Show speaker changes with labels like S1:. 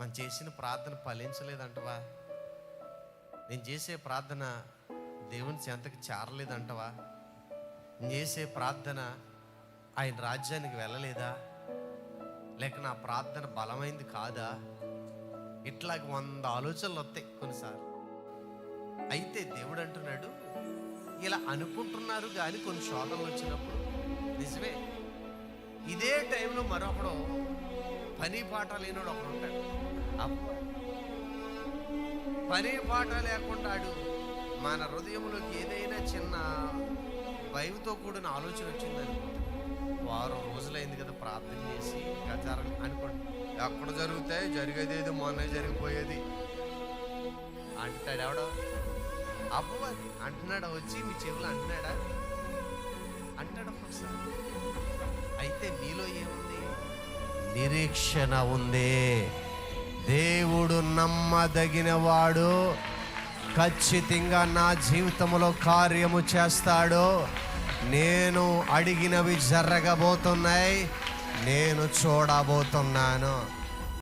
S1: మనం చేసిన ప్రార్థన ఫలించలేదంటవా? నేను చేసే ప్రార్థన దేవుని చెంతకు చేరలేదంటవా? నేను చేసే ప్రార్థన ఆయన రాజ్యానికి వెళ్ళలేదా? లేక నా ప్రార్థన బలమైంది కాదా? ఇట్లా వంద ఆలోచనలు వస్తాయి కొన్నిసార్లు. అయితే దేవుడు అంటున్నాడు ఇలా అనుకుంటున్నారు కానీ కొన్ని శోధనలు వచ్చినప్పుడు నిజమే. ఇదే టైంలో మరొకడు పని పాట లేనోడు ఒకడు ఉంటాడు. పని పాట లేకుండా మన హృదయంలోకి ఏదైనా చిన్న భయంతో కూడిన ఆలోచన వచ్చిందని. వారం రోజులైంది కదా ప్రార్థన చేసి గజారం అనుకోండి. ఎక్కడ జరుగుతాయి జరిగేది ఏదో మొన్న జరిగిపోయేది. అంటాడు ఎవడో? అబ్బది అంటున్నాడా? వచ్చి మీ చెవులు అంటున్నాడా? అంటాడు ఒకసారి. అయితే మీలో ఏముంది? నిరీక్షణ ఉంది. దేవుడు నమ్మదగిన వాడు ఖచ్చితంగా నా జీవితంలో కార్యము చేస్తాడు. నేను అడిగినవి జరగబోతున్నాయి. నేను చూడబోతున్నాను.